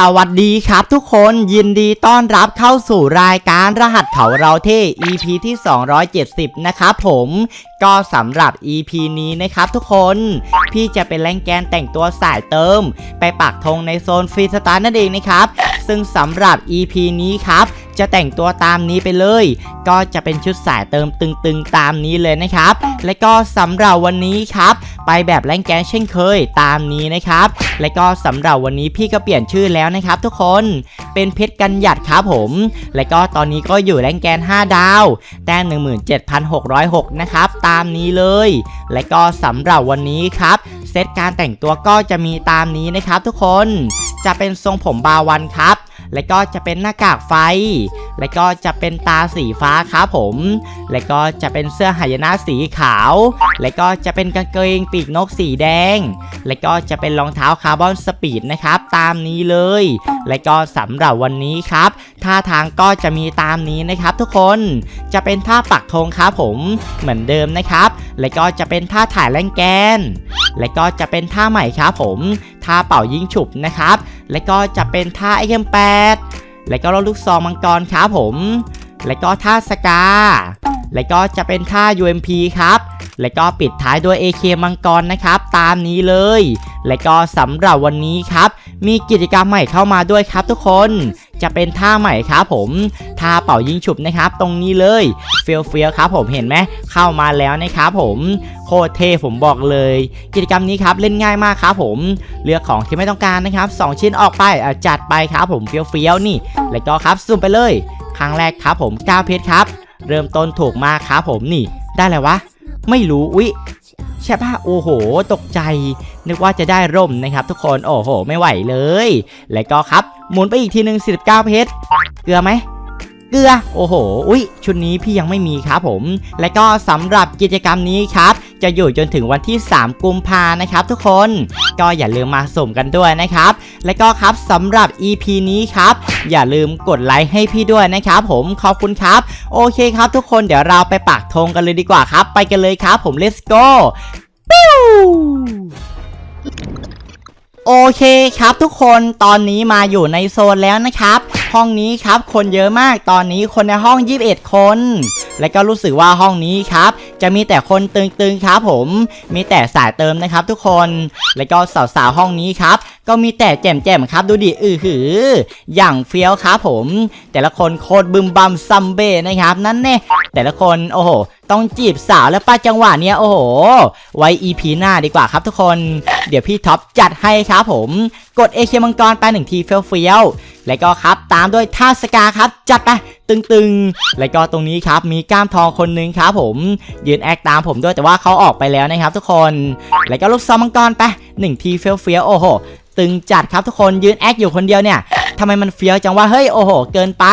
สวัสดีครับทุกคนยินดีต้อนรับเข้าสู่รายการรหัสเขาเราเท่ EP ที่ 270 นะครับผมก็สำหรับ EP นี้นะครับทุกคน พี่จะเป็นแรงแกนแต่งตัวสายเติม ไปปักธงในโซนฟรีสไตล์นั่นเองนะครับ ซึ่งสำหรับ EP นี้ครับ จะแต่งตัวตามนี้ไปเลย ก็จะเป็นชุดสายเติมตึงๆตามนี้เลยนะครับ และก็สำหรับวันนี้ครับ ไปแบบแรงแกนเช่นเคยตามนี้นะครับ และก็สำหรับวันนี้พี่ก็เปลี่ยนชื่อแล้วนะครับทุกคนเป็นเพชรกันหยัดครับผม และก็ตอนนี้ก็อยู่แรงแกน 5 ดาว แต้ม17,606 นะครับ ตามนี้เลย และก็สำหรับวันนี้ครับ เซตการแต่งตัวก็จะมีตามนี้นะครับทุกคนจะเป็นทรงผมบาวันครับ และก็จะเป็นหน้ากากไฟ และก็จะเป็นตาสีฟ้าครับผม และก็จะเป็นเสื้อหายนะสีขาว และก็จะเป็นกางเกงปีกนกสีแดง และก็จะเป็นรองเท้าคาร์บอนสปีดนะครับตามนี้เลย และก็สำหรับวันนี้ครับท่าทางก็จะมีตามนี้นะครับ ทุกคนจะเป็นท่าปักธงครับผมเหมือนเดิมนะครับ และก็จะเป็นท่าถ่ายแรงแกน และก็จะเป็นท่าใหม่ครับผมท่าเป่ายิงฉุบนะครับ และก็จะเป็นท่าไอเทมแปดและก็ลูกซองมังกรครับผม และก็ท่าสกา และก็จะเป็นท่า UMP ครับ และก็ปิดท้ายด้วย AK มังกรนะครับ ตามนี้เลย และก็สำหรับวันนี้ครับ มีกิจกรรมใหม่เข้ามาด้วยครับทุกคนจะเป็นท่าใหม่ครับผมท่าเป่ายิงฉุบนะครับ ตรงนี้เลยเฟียวเฟียวครับ ผมเห็นไหมเข้ามาแล้วนะครับผมโคตรเท่ผมบอกเลย กิจกรรมนี้ครับเล่นง่ายมากครับผมเลือกของที่ไม่ต้องการนะครับ 2 ชิ้นออกไปจัดไปครับผมเฟี้ยวเฟี้ยวนี่ แล้วก็ครับสุ่มไปเลย ครั้งแรกครับผม9เพชรครับ เริ่มต้นถูกมากครับผมนี่ ได้แล้ววะ ไม่รู้อุ๊ย ใช่ปะโอ้โห ตกใจ นึกว่าจะได้ร่มนะครับ ทุกคนโอ้โห ไม่ไหวเลย แล้วก็ครับ หมุนไปอีกทีหนึ่ง49 เพชรเกลือไหมเกลือ โอ้โห อุ้ย ชุดนี้พี่ยังไม่มีครับผม และก็สำหรับกิจกรรมนี้ครับ จะอยู่จนถึงวันที่ 3 กุมภานะครับทุกคนก็อย่าลืมมาสุ่มกันด้วยนะครับ และก็ครับสำหรับ EP นี้ครับ อย่าลืมกดไลค์ให้พี่ด้วยนะครับ ผมขอบคุณครับ โอเคครับทุกคนเดี๋ยวเราไปปักธงกันเลยดีกว่าครับ ไปกันเลยครับผม let's go ปิ้วโอเคครับทุกคนตอนนี้มาอยู่ในโซนแล้วนะครับ ห้องนี้ครับคนเยอะมากตอนนี้คนในห้อง 21 คน และก็รู้สึกว่าห้องนี้ครับ จะมีแต่คนตึงๆครับผม มีแต่สายเติมนะครับทุกคน และก็สาวๆห้องนี้ครับ ก็มีแต่แจ่มๆครับดูดิอือหือ อย่างเฟี้ยวครับผม แต่ละคนโคตรบึมบัมซัมเบ้นะครับนั่นแน่แต่ละคนโอ้โห ต้องจีบสาวแล้วป้าจังหวะเนี้ยโอ้โห ไว้ EP หน้าดีกว่าครับทุกคน เดี๋ยวพี่ท็อปจัดให้ครับผม กดเอเคมังกรไปหนึ่งทีเฟี้ยวๆแล้วก็ครับตามด้วยท่าสกาครับ จัดไปตึงๆ แล้วก็ตรงนี้ครับมีก้ามทองคนหนึงครับผมยืนแอคตามผมด้วยแต่ว่าเขาออกไปแล้วนะครับ ทุกคน แล้วก็ลูกซองมังกรไปหนึ่งทีเฟี้ยวๆโอ้โหตึงจัดครับทุกคนยืนแอคอยู่คนเดียวเนี่ยทำไมมันเฟี้ยวจังวะเฮ้ยโอ้โห เกินไป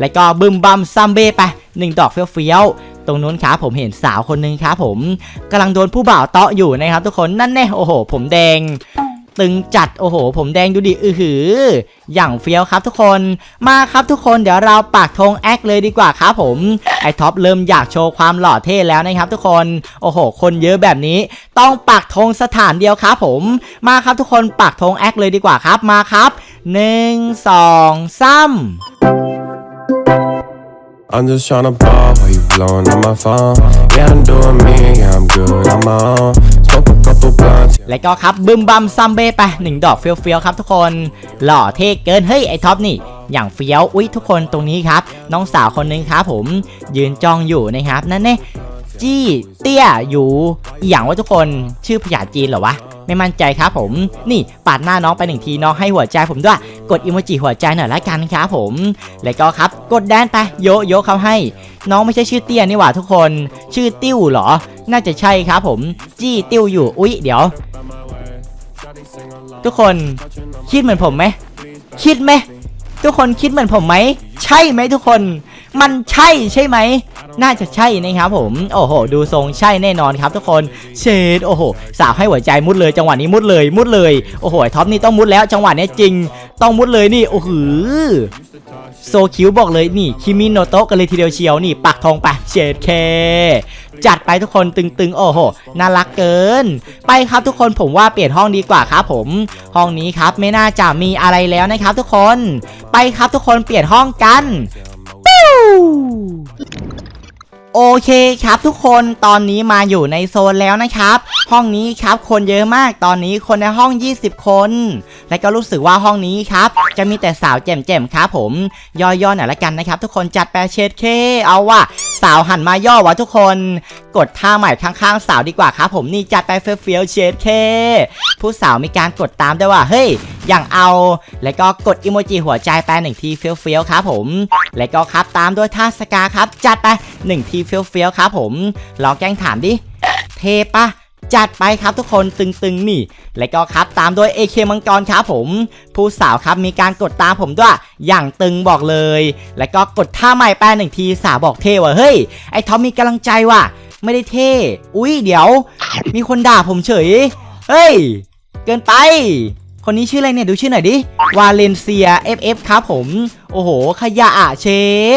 แล้วก็บึมบัมซัมเบ้ไปหนึ่งดอกเฟี้ยวๆ ตรงนู้นครับผมเห็นสาวคนหนึงครับผมกำลังโดนผู้บ่าวเตาะอยู่นะครับ ทุกคนนั่นแน่โอ้โห ผมแดงตึงจัดโอ้โห ผมแดงดูดิอือหือ อย่างเฟี้ยวครับทุกคนมาครับทุกคนเดี๋ยวเราปักธงแอคเลยดีกว่าครับผมไอท็อปเริ่มอยากโชว์ความหล่อเท่แล้วนะครับทุกคนโอ้โห คนเยอะแบบนี้ ต้องปักธงสถานเดียวครับผมมาครับทุกคนปักธงแอคเลยดีกว่าครับมาครับหนึ่งสองสาม I'm just tryna ball while you blowing on my phone. Yeah, I'm doing me, yeah, I'm good on my own. Smoke a couple blunts. และก็ครับบึมบัมซัมเบ้ไปหนึ่งดอกเฟี้ยวๆครับทุกคน หล่อเท่เกินเฮ้ยไอท็อปนี่ อย่างเฟี้ยวอุ้ยทุกคนตรงนี้ครับ น้องสาวคนหนึงครับผมยืนจ้องอยู่นะครับ นั่นเน่จี้เตี้ยอยู่อหย่างว่าทุกคนชื่อภาษาจีนเหรอวะ ไม่มั่นใจครับผม นี่ปาดหน้าน้องไปหนึ่งทีน้องให้หัวใจผมด้วย กดอิโมจิหัวใจหน่อยละกันครับผม แล้วก็ครับ กดแดนไปโยโยเขาให้ น้องไม่ใช่ชื่อเตี้ยนี่หว่าทุกคน ชื่อติ้วเหรอ น่าจะใช่ครับผม จี้ติ้วอยู่ อุ๊ย เดี๋ยว ทุกคนคิดเหมือนผมไหม คิดไหม ทุกคนคิดเหมือนผมไหม ใช่ไหมทุกคน มันใช่ใช่ไหม น่าจะใช่นะครับผม โอ้โห ดูทรงใช่แน่นอนครับทุกคน เชดโอ้โห สาวให้หัวใจมุดเลย จังหวะนี้มุดเลย มุดเลย โอ้โห ท็อปนี่ต้องมุดแล้ว จังหวะนี้จริง ต้องมุดเลยนี่ โอ้โหโซคิวบอกเลยนี่คิมิโนโตะกันเลยทีเดียวเชียวนี่ปักทองไปเชดเค จัดไปทุกคนตึงๆ โอ้โห น่ารักเกิน ไปครับทุกคนผมว่าเปลี่ยนห้องดีกว่าครับผม ห้องนี้ครับไม่น่าจะมีอะไรแล้วนะครับ ทุกคน ไปครับทุกคนเปลี่ยนห้องกันปิ้ว โอเคครับทุกคนตอนนี้มาอยู่ในโซนแล้วนะครับ ห้องนี้ครับคนเยอะมากตอนนี้คนในห้อง 20 คน และก็รู้สึกว่าห้องนี้ครับ จะมีแต่สาวแจ่มๆครับผมย่อๆหน่อยละกันนะครับ ทุกคนจัดแปรเชดเค เอาว่ะสาวหันมาย่อวะทุกคน กดท่าใหม่ข้างๆ สาวดีกว่าครับผมนี่จัดไปเฟี้ยวเชดเค ผู้สาวมีการกดตามด้วยว่าเฮ้ยอย่างเอา แล้วก็กดอิโมจิหัวใจไปหนึ่งทีเฟี้ยวๆครับผม แล้วก็ครับตามด้วยท่าสกาครับ จัดไปหนึ่งทีเฟี้ยวๆครับผมลองแกล้งถามดิเทปะ จัดไปครับทุกคนตึงๆนี่ แล้วก็ครับตามด้วย AK มังกรครับผม ผู้สาวครับมีการกดตามผมด้วยอย่างตึงบอกเลย แล้วก็กดท่าใหม่ไปหนึ่งทีสาวบอกเท่ว่ะเฮ้ยไอท็อปมีกำลังใจว่ะ ไม่ได้เท่ อุ้ยเดี๋ยว มีคนด่าผมเฉย เฮ้ย เกินไป คนนี้ชื่ออะไรเนี่ยดูชื่อหน่อยดิวาเลนเซีย FF ครับผม โอ้โห ขยะอะเช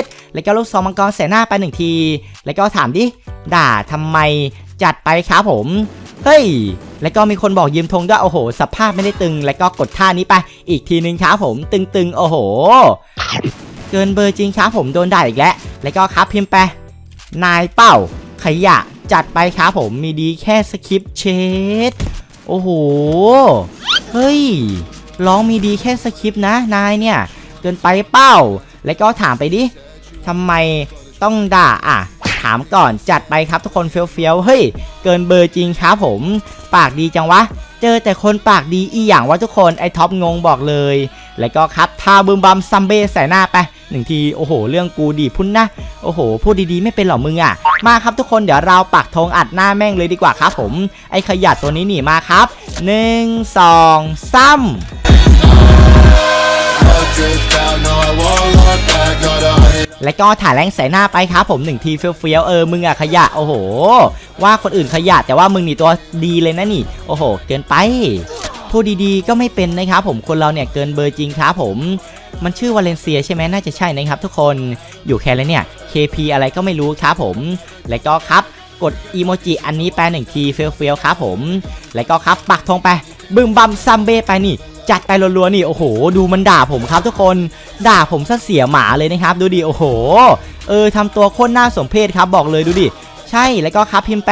ดแล้วก็ลูกซองมังกรใส่หน้าไปหนึ่งที แล้วก็ถามดิด่าทำไมจัดไปครับผม เฮ้ย แล้วก็มีคนบอกยืมธงด้วยโอ้โห สภาพไม่ได้ตึง แล้วก็กดท่านี้ไป อีกทีนึงครับผม ตึงๆ โอ้โห เกินเบอร์จริงครับผมโดนด่าอีกแล้ว แล้วก็ครับพิมพ์ไป นายเป้า ขยะ จัดไปครับผม มีดีแค่สคริปเชดโอ้โห เฮ้ย ร้องมีดีแค่สคริปนะ นายเนี่ย เกินไปเป้า แล้วก็ถามไปดิทำไมต้องด่าอะ ถามก่อนจัดไปครับทุกคนเฟี้ยวๆเฮ้ยเกินเบอร์จริงครับผม ปากดีจังวะ เจอแต่คนปากดีอีอย่างวะทุกคนไอท็อปงงบอกเลย แล้วก็ครับทาบึมบัมซัมเบ้ใส่หน้าไปหนึ่งทีโอ้โห เรื่องกูดีพุ่นนะโอ้โหพูดดีๆไม่เป็นหรอมึงอะ มาครับทุกคนเดี๋ยวเราปักธงอัดหน้าแม่งเลยดีกว่าครับผม ไอขยะตัวนี้หนีมาครับหนึ่งสองสาม drift out, no I won't look back, no the honey แล้วก็ถ่ายแรงใส่หน้าไปครับผมหนึ่งทีเฟี้ยวๆเออมึงอะขยะโอ้โห ว่าคนอื่นขยะแต่ว่ามึงนี่ตัวดีเลยนะนี่โอ้โห เกินไปพูดดีๆก็ไม่เป็นนะครับผมคนเราเนี่ยเกินเบอร์จริงครับผม มันชื่อวาเลนเซียใช่ไหมน่าจะใช่นะครับทุกคนอยู่แค่แล้วเนี่ย KP อะไรก็ไม่รู้ครับผม แล้วก็ครับกดอีโมจิอันนี้ไปหนึ่งทีเฟี้ยวๆครับผม แล้วก็ครับปักธงไปบึมบัมซัมเบ้ไปนี่ จัดไปรัวๆนี่โอ้โห ดูมันด่าผมครับทุกคนด่าผมซะเสียหมาเลยนะครับ ดูดิโอ้โห เออทำตัวโคตรน่าสมเพชครับบอกเลยดูดิ ใช่แล้วก็ครับพิมพ์ไป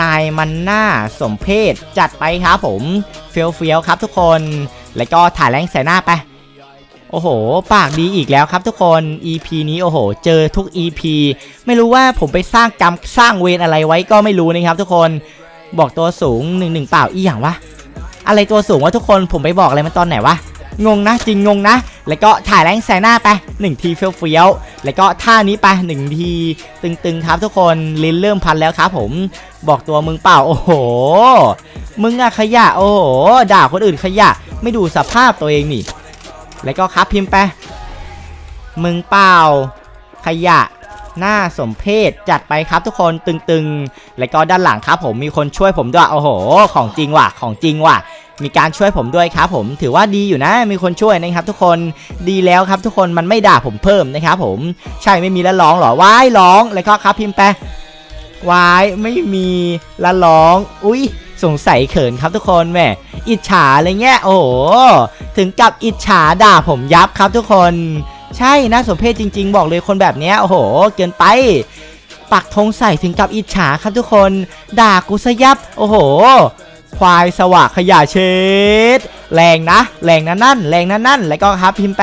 นายมันหน่าสมเพชจัดไปครับผมเฟี้ยวเฟียวๆครับทุกคน แล้วก็ถ่ายแรงใส่หน้าไป โอ้โห ปากดีอีกแล้วครับทุกคน EP นี้โอ้โห เจอทุก EP ไม่รู้ว่าผมไปสร้างกรรมสร้างเวรอะไรไว้ก็ไม่รู้นะครับทุกคน บอกตัวสูงหนึ่งหนึ่งเปล่าอีอย่างวะ อะไรตัวสูงวะทุกคนผมไปบอกอะไรมันตอนไหนวะงงนะจริงงงนะ แล้วก็ถ่ายแรงแซงหน้าไปหนึ่งทีเฟี้ยวๆแล้วก็ท่านี้ไปหนึ่งทีตึงๆครับทุกคนลิ้นเริ่มพันแล้วครับผมบอกตัวมึงเปล่าโอ้โห มึงอะขยะโอ้โหด่าคนอื่นขยะ ไม่ดูสภาพตัวเองนี่ แล้วก็ครับพิมพ์ไปมึงเปล่าขยะ น้าสมเพศจัดไปครับทุกคนตึงๆ แล้วก็ด้านหลังครับผมมีคนช่วยผมด้วยโอ้โห ของจริงว่ะของจริงว่ะมีการช่วยผมด้วยครับผมถือว่าดีอยู่นะ มีคนช่วยนะครับ ทุกคนดีแล้วครับ ทุกคนมันไม่ด่าผมเพิ่มนะครับผมใช่ไม่มีล้วร้องหรอว้ายร้องแล้วก็ครับพิมพ์ไปวายไม่มีละร้อง อุ้ยสงสัยเขินครับทุกคนแหมอิจฉาอะไรเงี้ยโอ้โหถึงกับอิจฉาด่าผมยับครับทุกคน ใช่น่าสมเพชจริง ๆ บอกเลยคนแบบเนี้ยโอ้โห เกินไป ปักธงใส่ถึงกับอิจฉาครับทุกคน ด่ากูซะยับ โอ้โห ควายสวะขยะเช็ดแรงนะ แรงนะนั่น แรงนะนั่น แล้วก็ครับพิมพ์ไป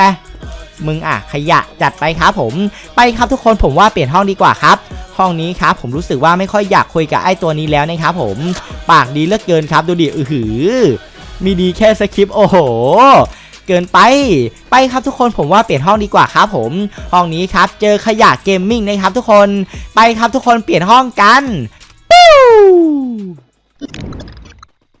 มึงอะขยะจัดไปครับผม ไปครับทุกคนผมว่าเปลี่ยนห้องดีกว่าครับ ห้องนี้ครับผมรู้สึกว่าไม่ค่อยอยากคุยกับไอ้ตัวนี้แล้วนะครับผม ปากดีเลือกเกินครับดูดิอือหือ มีดีแค่สคริปต์โอ้โห เกินไป ไปครับทุกคนผมว่าเปลี่ยนห้องดีกว่าครับผม ห้องนี้ครับเจอขยะเกมมิ่งนะครับทุกคน ไปครับทุกคนเปลี่ยนห้องกันปิ้ว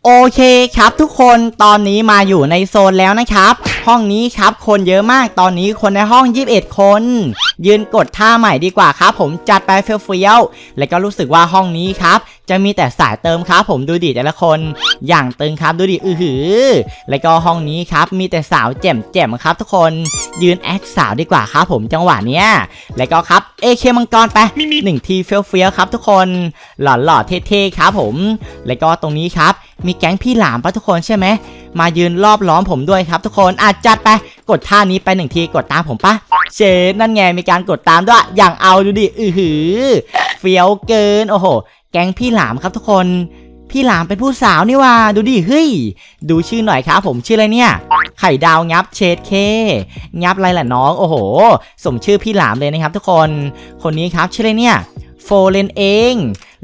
โอเคครับทุกคนตอนนี้มาอยู่ในโซนแล้วนะครับ ห้องนี้ครับคนเยอะมากตอนนี้คนในห้อง 21 คน ยืนกดท่าใหม่ดีกว่าครับ ผมจัดไปเฟี้ยวๆแล้วก็รู้สึกว่าห้องนี้ครับ จะมีแต่สายเติมครับ ผมดูดิแต่ละคน อย่างตึงครับดูดิอือหือ แล้วก็ห้องนี้ครับมีแต่สาวแจ่มๆครับ ทุกคนยืนแอคสาวดีกว่าครับผมจังหวะเนี้ยแล้วก็ครับ AK มังกรไปหนึ่งทีเฟี้ยวเฟี้ยวๆครับทุกคนหล่อหล่อๆเท่ๆครับผม แล้วก็ตรงนี้ครับ มีแก๊งพี่หลามปะทุกคนใช่ไหมมายืนรอบล้อมผมด้วยครับทุกคนอาจจัดไปกดท่านี้ไปหนึ่งทีกดตามผมปะเชดนั่นไงมีการกดตามด้วยอย่างเอาดูดิอือหือเฟี้ยวเกินโอ้โห แก๊งพี่หลามครับทุกคนพี่หลามเป็นผู้สาวนี่ว่าดูดิเฮ้ยดูชื่อหน่อยครับผมชื่ออะไรเนี่ย ไข่ดาวงับเชดเค งับอะไรล่ะน้อง โอ้โห สมชื่อพี่หลามเลยนะครับทุกคน คนนี้ครับชื่ออะไรเนี่ยโฟเลนเอง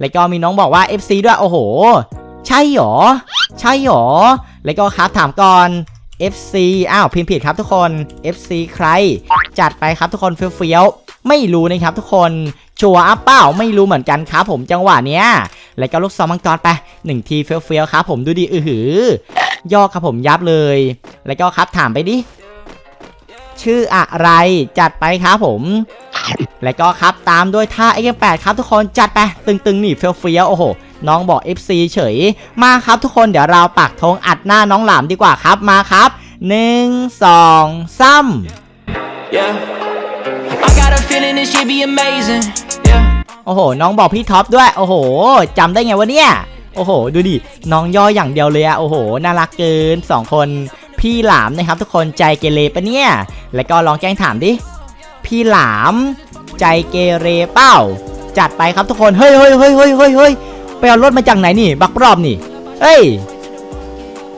แล้วก็มีน้องบอกว่า FC ด้วย โอ้โห ใช่หรอ ใช่หรอ แล้วก็ครับถามก่อน FC อ้าวพิมพ์ผิดครับทุกคน FC ใคร จัดไปครับทุกคนเฟี้ยวๆ ไม่รู้นะครับทุกคน ชัวร์อัพเปล่าไม่รู้เหมือนกันครับผมจังหวะเนี้ย แล้วก็ลูกซองมังกรไปหนึ่งทีเฟี้ยวๆครับผมดูดิอือหือย่อครับผมยับเลย แล้วก็ครับถามไปดิ ชื่ออะไรจัดไปครับผม แล้วก็ครับตามด้วยท่า X8 ครับทุกคนจัดไปตึงๆหนีเฟี้ยวๆโอ้โหน้องบอก FC เฉย มาครับทุกคนเดี๋ยวเราปักธงอัดหน้าน้องหลามดีกว่าครับมาครับหนึ่งสองสาม Yeah. I got a feeling this shit be amazing. Yeah. โอ้โห น้องบอกพี่ท็อปด้วย โอ้โหจำได้ไงวะเนี่ย โอ้โห ดูดิ น้องย่ออย่างเดียวเลยอะโอ้โห น่ารักเกินสองคน พี่หลามนะครับ ทุกคนใจเกเรปะเนี่ย แล้วก็ลองแกล้งถามดิ พี่หลาม ใจเกเรเป้า จัดไปครับทุกคน เฮ้ยเฮ้ยเฮ้ยเฮ้ยเฮ้ยเฮ้ยไปเอารถมาจากไหนนี่ บักรอบนี่ เฮ้ย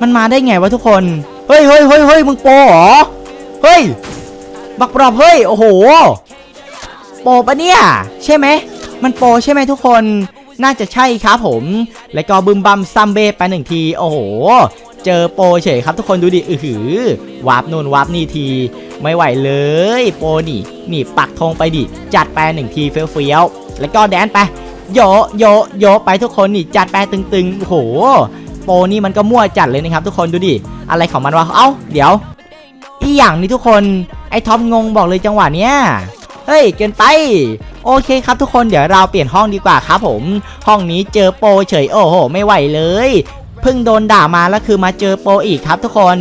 มันมาได้ไงวะทุกคน เฮ้ยเฮ้ยเฮ้ยเฮ้ยมึงโปเหรอ เฮ้ย บักรอบเฮ้ย โอ้โห โปปะเนี่ย ใช่ไหม มันโปใช่ไหมทุกคนน่าจะใช่ครับผม แล้วก็บึมบัมซัมเบ้ไปหนึ่งที โอ้โห เจอโปรเฉยครับทุกคนดูดิอือหือวาร์ปนู่นวาร์ปนี่ที ไม่ไหวเลย โปรนี่นี่ปักธงไปดิ จัดไปหนึ่งทีเฟี้ยวๆแล้วก็แดนไปโยโยโยไปทุกคนนี่จัดไปตึงๆโอ้โห โปรนี่มันก็มั่วจัดเลยนะครับทุกคนดูดิ อะไรของมันวะเอ้าเดี๋ยว อีอย่างนี้ทุกคนไอ้ท็อปงงบอกเลยจังหวะเนี้ยเฮ้ยเกินไป โอเคครับทุกคนเดี๋ยวเราเปลี่ยนห้องดีกว่าครับผม ห้องนี้เจอโปรเฉยโอ้โห ไม่ไหวเลย เพิ่งโดนด่ามาแล้วคือมาเจอโปอีกครับทุกคน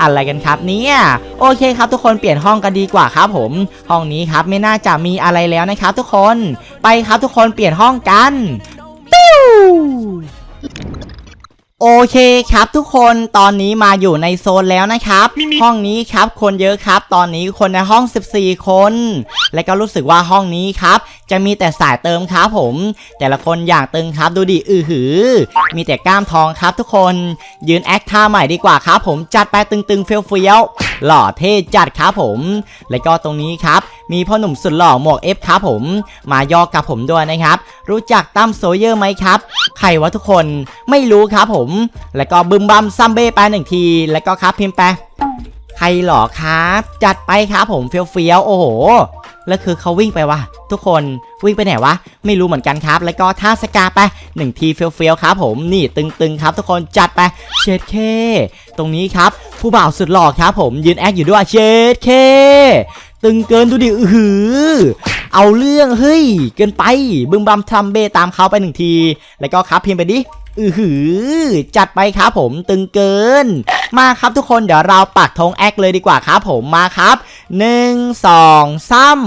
อะไรกันครับเนี่ยโอเคครับทุกคนเปลี่ยนห้องกันดีกว่าครับผม ห้องนี้ครับไม่น่าจะมีอะไรแล้วนะครับ ทุกคนไปครับทุกคนเปลี่ยนห้องกันติ้ว โอเคครับทุกคนตอนนี้มาอยู่ในโซนแล้วนะครับ ห้องนี้ครับคนเยอะครับ ตอนนี้คนในห้อง 14 คน และก็รู้สึกว่าห้องนี้ครับ จะมีแต่สายเติมครับผม แต่ละคนอย่างตึงครับดูดิอือหือ มีแต่กล้ามทองครับทุกคน ยืนแอคท่าใหม่ดีกว่าครับผมจัดไปตึงๆเฟี้ยวๆหล่อเท่จัดครับผม และก็ตรงนี้ครับ มีพ่อหนุ่มสุดหล่อหมวกเอฟครับผม มายอกกับผมด้วยนะครับ รู้จักตั้มโซเยอร์ไหมครับ ใครวะทุกคนไม่รู้ครับผม แล้วก็บึมบัมซัมเบ้ไปหนึ่งที แล้วก็ครับพิมพ์ไปใครหรอครับ จัดไปครับผมเฟี้ยวเฟี้ยวๆโอ้โหแล้วคือเขาวิ่งไปวะทุกคนวิ่งไปไหนวะ ไม่รู้เหมือนกันครับ แล้วก็ท่าสกาไปหนึ่งทีเฟี้ยวเฟี้ยวๆครับผมนี่ตึงๆครับ ทุกคนจัดไปเชดเค ตรงนี้ครับ ผู้บ่าวสุดหล่อครับผมยืนแอคอยู่ด้วยเชดเค ตึงเกินดูดิอือหือเอาเรื่องเฮ้ย เกินไปบึมบัมทรัมเบตามเขาไปหนึ่งที แล้วก็ครับพิมพ์ไปดิอือหือ จัดไปครับผมตึงเกิน มาครับทุกคนเดี๋ยวเราปักธงแอคเลยดีกว่าครับผมมาครับหนึ่งสองสาม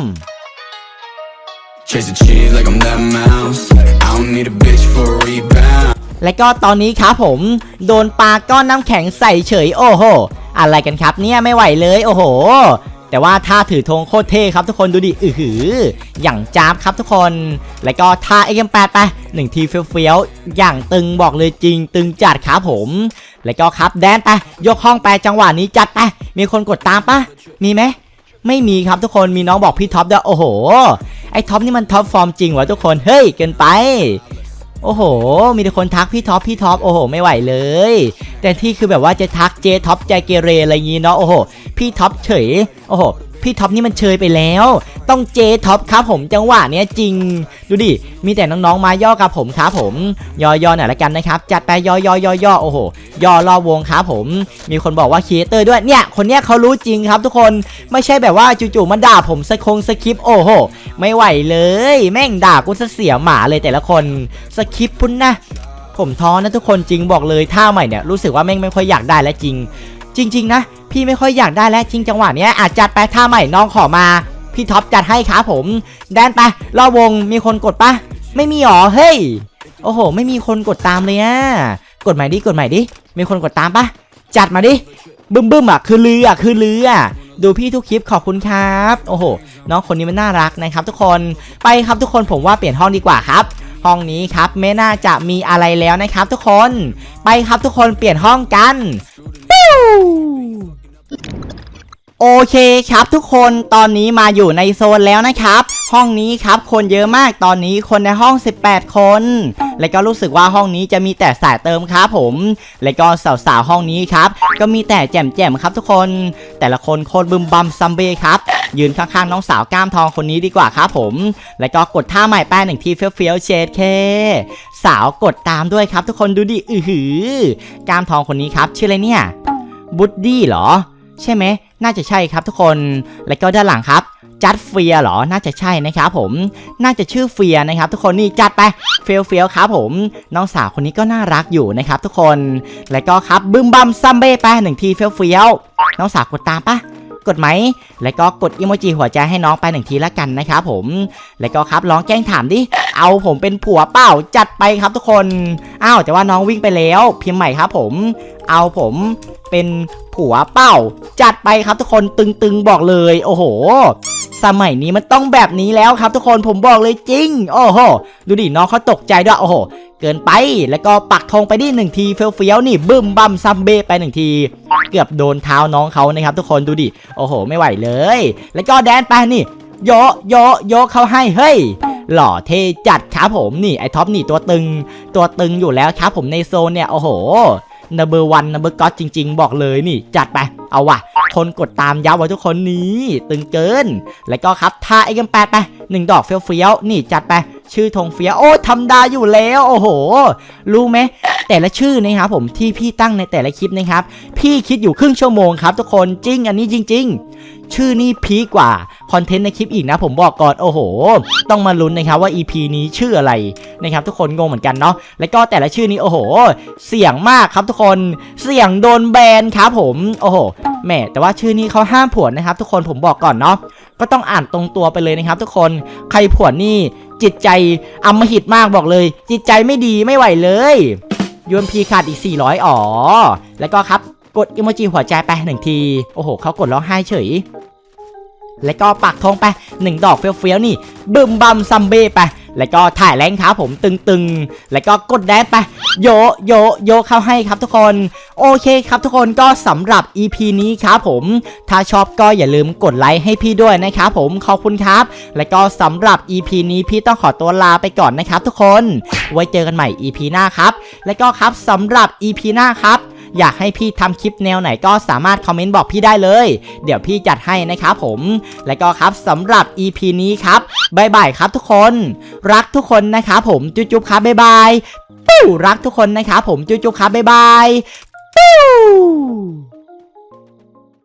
Chasing cheese like I'm that mouse. I don't need a bitch for a rebound. และก็ตอนนี้ครับผม โดนปลาก้อนน้ำแข็งใส่เฉยโอ้โห อะไรกันครับเนี่ยไม่ไหวเลยโอ้โห แต่ว่าท่าถือธงโคตรเท่ครับทุกคนดูดิอือหือ อย่างจ้าบครับทุกคน แล้วก็ท่า XM8 ไปหนึ่งทีเฟี้ยวๆอย่างตึงบอกเลยจริง ตึงจัดครับผม แล้วก็ครับแดนไปยกห้องไปจังหวะนี้จัดไปมีคนกดตามปะมีไหมไม่มีครับทุกคนมีน้องบอกพี่ท็อปด้วยโอ้โหไอ้ท็อปนี่มันท็อปฟอร์มจริงวะทุกคนเฮ้ยเกินไป โอ้โห มีแต่คนทักพี่ท็อปพี่ท็อปโอ้โห ไม่ไหวเลย แต่ที่คือแบบว่าจะทักเจท็อปใจเกเรอะไรอย่างงี้เนาะโอ้โห พี่ท็อปเฉยโอ้โห พี่ท็อปนี่มันเชยไปแล้ว ต้องเจท็อปครับผมจังหวะเนี้ยจริง ดูดิ มีแต่น้องๆมาย่อกับผมครับผมย่อหน่อยละกันนะครับ จัดไปย่อๆๆๆโอ้โห ย่อรอบวงครับผม มีคนบอกว่าครีเอเตอร์ด้วยเนี่ย คนเนี้ยเขารู้จริงครับทุกคน ไม่ใช่แบบว่าจู่ๆมันด่าผมสคงสคริป โอ้โห ไม่ไหวเลย แม่งด่ากูเสียหมาเลยแต่ละคน สคริปพุ่นนะ ผมท้อนะทุกคนจริงบอกเลยท่าใหม่เนี่ยรู้สึกว่าแม่งไม่ค่อยอยากได้แล้วจริง จริง ๆ นะ พี่ไม่ค่อยอยากได้แล้วจริงจังหวะเนี้ยอาจจัดไปท่าใหม่น้องขอมา พี่ท็อปจัดให้ครับผม แดนไปรอบวงมีคนกดปะไม่มีหรอเฮ้ยโอ้โห ไม่มีคนกดตามเลยอะกดใหม่ดิกดใหม่ดิมีคนกดตามปะจัดมาดิบึ้มบึ้มอะคือลืออะคือลืออะดูพี่ทุกคลิปขอบคุณครับ โอ้โหน้องคนนี้มันน่ารักนะครับ ทุกคนไปครับทุกคนผมว่าเปลี่ยนห้องดีกว่าครับ ห้องนี้ครับไม่น่าจะมีอะไรแล้วนะครับ ทุกคนไปครับทุกคนเปลี่ยนห้องกัน โอเคครับทุกคนตอนนี้มาอยู่ในโซนแล้วนะครับ ห้องนี้ครับคนเยอะมากตอนนี้คนในห้อง 18 คน และก็รู้สึกว่าห้องนี้จะมีแต่สายเติมครับผม และก็สาวๆห้องนี้ครับ ก็มีแต่แจ่มๆครับทุกคน แต่ละคนโคตรบึมบัมซัมเบครับ ยืนข้างๆน้องสาวกล้ามทองคนนี้ดีกว่าครับผม แล้วก็กดท่าใหม่แป้งหนึ่งที่เฟี้ยวๆเชดเคสาวกดตามด้วยครับ ทุกคนดูดิอือหือกล้ามทองคนนี้ครับ ชื่ออะไรเนี่ยบูดดี้เหรอ ใช่ไหมน่าจะใช่ครับทุกคน แล้วก็ด้านหลังครับจัดเฟียเหรอ น่าจะใช่นะครับผม น่าจะชื่อเฟียนะครับ ทุกคนนี่จัดไป เฟียวเฟียวครับผม น้องสาวคนนี้ก็น่ารักอยู่นะครับ ทุกคน แล้วก็ครับบึมบัมซัมเบ้ไปหนึ่งทีเฟียวเฟียวน้องสาวกดตามปะ กดไหม แล้วก็กดอิโมจิหัวใจให้น้องไปหนึ่งทีละกันนะครับผม แล้วก็ครับลองแกล้งถามดิ เอาผมเป็นผัวเปล่าจัดไปครับทุกคน อ้าวแต่ว่าน้องวิ่งไปแล้ว พิมพ์ใหม่ครับผม เอาผมเป็นผัวเป้า จัดไปครับทุกคนตึงๆบอกเลย โอ้โห สมัยนี้มันต้องแบบนี้แล้วครับทุกคนผมบอกเลยจริง โอ้โห ดูดิน้องเขาตกใจด้วยโอ้โห เกินไปแล้วก็ปักธงไปดิหนึ่งทีเฟี้ยวๆนี่บึ้มบัมซัมเบ้ไปหนึ่งที เกือบโดนเท้าน้องเขานะครับ ทุกคนดูดิโอ้โห ไม่ไหวเลย แล้วก็แดนไปนี่โยโยโยเขาให้เฮ้ยหล่อเท่จัดครับผมนี่ไอท็อปนี่ตัวตึง ตัวตึงอยู่แล้วครับผมในโซนเนี่ยโอ้โห นับเบอร์วันนับเบอร์ก็จริง ๆ บอกเลยนี่ จัดไป เอาว่ะคนกดตามยับไว้ทุกคนนี้ตึงเกิน แล้วก็ครับท่าไอ้กันแปดไปหนึ่งดอกเฟี้ยวๆนี่จัดไปชื่อธงเฟี้ยวโอ้ทำดาอยู่แล้ว โอ้โห รู้ไหมแต่ละชื่อนะครับผมที่พี่ตั้งในแต่ละคลิปนะครับ พี่คิดอยู่ครึ่งชั่วโมงครับทุกคนจริง อันนี้จริง ๆ ชื่อนี่พีกว่าคอนเทนต์ในคลิปอีกนะ ผมบอกก่อนโอ้โห ต้องมาลุ้นนะครับว่า EP นี้ชื่ออะไรนะครับทุกคนงงเหมือนกันเนาะแล้วก็แต่ละชื่อนี้โอ้โห เสียงมากครับทุกคนเสียงโดนแบนครับผมโอ้โหแหม่แต่ว่าชื่อนี้เขาห้ามผวนนะครับ ทุกคนผมบอกก่อนเนาะก็ต้องอ่านตรงตัวไปเลยนะครับ ทุกคนใครผวนนี่จิตใจอมหิตมากบอกเลย จิตใจไม่ดีไม่ไหวเลยยูเอ็มพีขาดอีก 400 อ๋อ แล้วก็ครับ กดอิโมจิหัวใจไปหนึ่งที โอ้โหเขากดร้องไห้เฉย แล้วก็ปักธงไปหนึ่งดอกเฟี้ยวๆนี่ บึมบัมซัมเบ้ไป แล้วก็ถ่ายแรงครับผมตึงๆ แล้วก็กดแดนไป โยโยโยเข้าให้ครับทุกคน โอเคครับทุกคนก็สำหรับ EP นี้ครับผม ถ้าชอบก็อย่าลืมกดไลค์ให้พี่ด้วยนะครับผม ขอบคุณครับ แล้วก็สำหรับ EP นี้พี่ต้องขอตัวลาไปก่อนนะครับทุกคน ไว้เจอกันใหม่ EP หน้าครับ แล้วก็ครับสำหรับ EP หน้าครับ อยากให้พี่ทำคลิปแนวไหนก็สามารถคอมเมนต์บอกพี่ได้เลย เดี๋ยวพี่จัดให้นะครับผม แล้วก็ครับสำหรับ EP นี้ครับบายบายครับทุกคน รักทุกคนนะครับผมจุ๊บๆครับบายบายปิ้วรักทุกคนนะครับผมจุ๊บๆครับบายบายปิ้ว